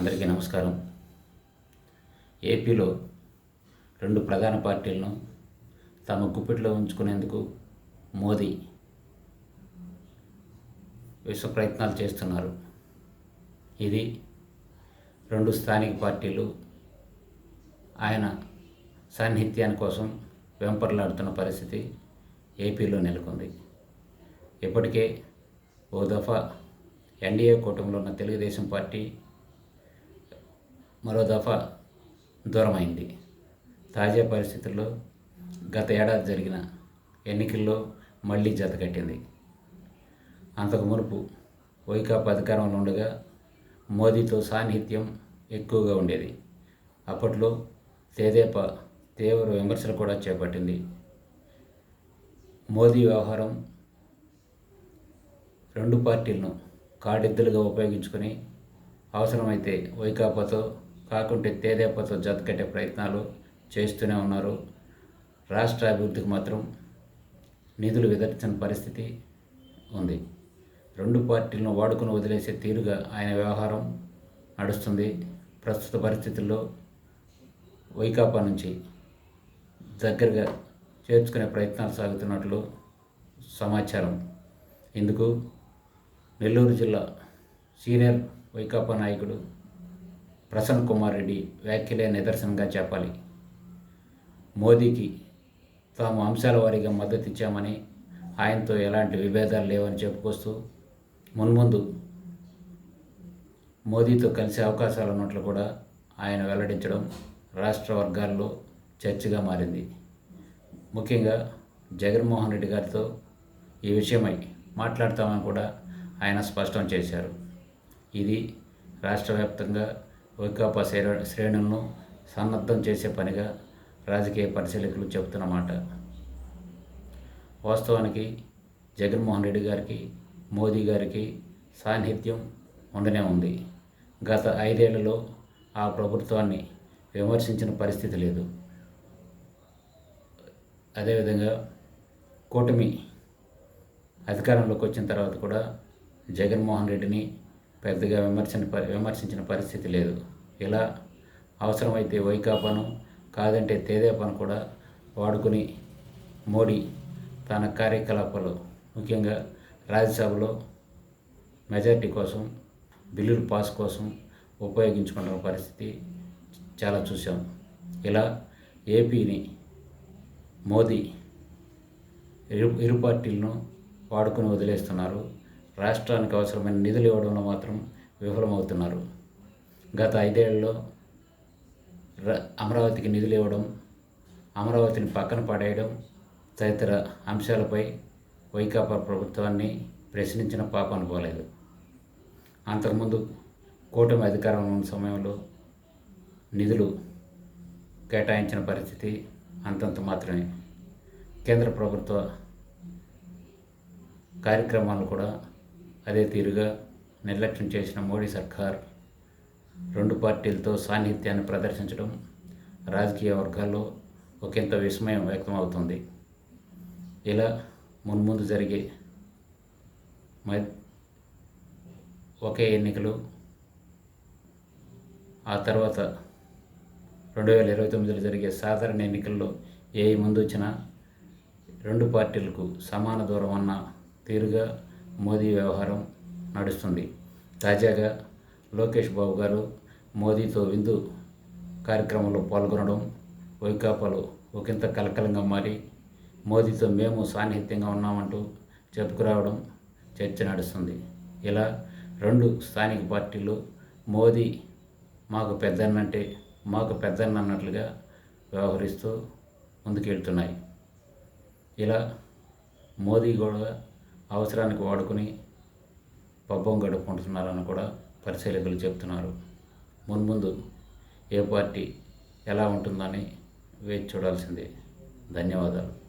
అందరికీ నమస్కారం. ఏపీలో రెండు ప్రధాన పార్టీలను తమ గుప్పిట్లో ఉంచుకునేందుకు మోదీ విశ్వ ప్రయత్నాలు చేస్తున్నారు. ఇది రెండు స్థానిక పార్టీలు ఆయన సాన్నిహిత్యాని కోసం వెంపర్లాడుతున్న పరిస్థితి ఏపీలో నెలకొంది. ఇప్పటికే ఓ దఫా ఎన్డీఏ కూటమిలో ఉన్న తెలుగుదేశం పార్టీ మరో దఫా దూరమైంది. తాజా పరిస్థితుల్లో గత ఏడాది జరిగిన ఎన్నికల్లో మళ్ళీ జతకట్టింది అంతకు మునుపు వైకాపా అధికారంలో ఉండగా మోదీతో సాన్నిహిత్యం ఎక్కువగా ఉండేది. అప్పట్లో తేదేపా తీవ్ర విమర్శలు కూడా చేపట్టింది. మోదీ వ్యవహారం రెండు పార్టీలను కాడెద్దులుగా ఉపయోగించుకొని అవసరమైతే వైకాపాతో కాకుంటే తేదేపాతో జతకట్టే ప్రయత్నాలు చేస్తూనే ఉన్నారు. రాష్ట్ర అభివృద్ధికి మాత్రం నిధులు విదర్చిన పరిస్థితి ఉంది. రెండు పార్టీలను వాడుకుని వదిలేసే తీరుగా ఆయన వ్యవహారం నడుస్తుంది. ప్రస్తుత పరిస్థితుల్లో వైకాపా నుంచి దగ్గరగా చేర్చుకునే ప్రయత్నాలు సాగుతున్నట్లు సమాచారం. ఇందుకు నెల్లూరు జిల్లా సీనియర్ వైకాపా నాయకుడు ప్రసన్న కుమార్ రెడ్డి వ్యాఖ్యలే నిదర్శనంగా చెప్పాలి. మోదీకి తాము అంశాల వారీగా మద్దతు ఇచ్చామని ఆయనతో ఎలాంటి విభేదాలు లేవని చెప్పుకొస్తూ మున్ముందు మోదీతో కలిసే అవకాశాలు ఉన్నట్లు కూడా ఆయన వెల్లడించడం రాష్ట్ర వర్గాల్లో చర్చగా మారింది. ముఖ్యంగా జగన్మోహన్ రెడ్డి గారితో ఈ విషయమై మాట్లాడతామని కూడా ఆయన స్పష్టం చేశారు. ఇది రాష్ట్ర వ్యాప్తంగా వైకాపా శ్రేణు శ్రేణులను సన్నద్ధం చేసే పనిగా రాజకీయ పరిశీలకులు చెబుతున్నమాట వాస్తవానికి జగన్మోహన్ రెడ్డి గారికి మోదీ గారికి సాన్నిహిత్యం ఉండనే ఉంది. గత ఐదేళ్ళలో ఆ ప్రభుత్వాన్ని విమర్శించిన పరిస్థితి లేదు. అదేవిధంగా కూటమి అధికారంలోకి వచ్చిన తర్వాత కూడా జగన్మోహన్ రెడ్డిని పెద్దగా విమర్శన విమర్శించిన పరిస్థితి లేదు. ఇలా అవసరమైతే వైకాపాను కాదంటే తేదేపాను కూడా వాడుకుని మోడీ తన కార్యకలాపాలు ముఖ్యంగా రాజ్యసభలో మెజార్టీ కోసం బిల్లులు పాస్ కోసం ఉపయోగించుకుంటున్న పరిస్థితి చాలా చూసాం ఇలా ఏపీని మోదీ ఇరు ఇరు పార్టీలను వాడుకొని వదిలేస్తున్నారు. రాష్ట్రానికి అవసరమైన నిధులు ఇవ్వడంలో మాత్రం విఫలమవుతున్నారు. గత ఐదేళ్ళలో ర- అమరావతికి నిధులు ఇవ్వడం అమరావతిని పక్కన పడేయడం తదితర అంశాలపై వైకాపా ప్రభుత్వాన్ని ప్రశ్నించిన పాప అనుకోలేదు అంతకుముందు కూటమి అధికారంలో ఉన్న సమయంలో నిధులు కేటాయించిన పరిస్థితి అంతంత మాత్రమే. కేంద్ర ప్రభుత్వ కార్యక్రమాలు కూడా అదే తీరుగా నిర్లక్ష్యం చేసిన మోడీ సర్కార్ రెండు పార్టీలతో సాన్నిహిత్యాన్ని ప్రదర్శించడం రాజకీయ వర్గాల్లో ఒకంత విస్మయం వ్యక్తమవుతుంది. ఇలా మున్ముందు జరిగే ఒకే ఎన్నికలు ఆ తర్వాత రెండు వేల ఇరవై తొమ్మిదిలో జరిగే సాధారణ ఎన్నికల్లో ఏ ముందు వచ్చినా రెండు పార్టీలకు సమాన దూరం అన్న తీరుగా మోదీ వ్యవహారం నడుస్తుంది. తాజాగా లోకేష్ బాబు గారు మోదీతో విందు కార్యక్రమంలో పాల్గొనడం వైకాపాలో ఒకంత కలకలంగా మారి మోదీతో మేము సాన్నిహిత్యంగా ఉన్నామంటూ చెప్పుకురావడం చర్చ నడుస్తుంది. ఇలా రెండు స్థానిక పార్టీలు మోదీ మాకు పెద్దన్నంటే మాకు పెద్దన్న అన్నట్లుగా వ్యవహరిస్తూ ముందుకెళ్తున్నాయి. ఇలా మోదీ కూడా అవసరానికి వాడుకొని పబ్బం గడుపుకుంటున్నారని కూడా పరిశీలకులు చెప్తున్నారు. మున్ముందు ఏ పార్టీ ఎలా ఉంటుందని వేచి చూడాల్సిందే. ధన్యవాదాలు.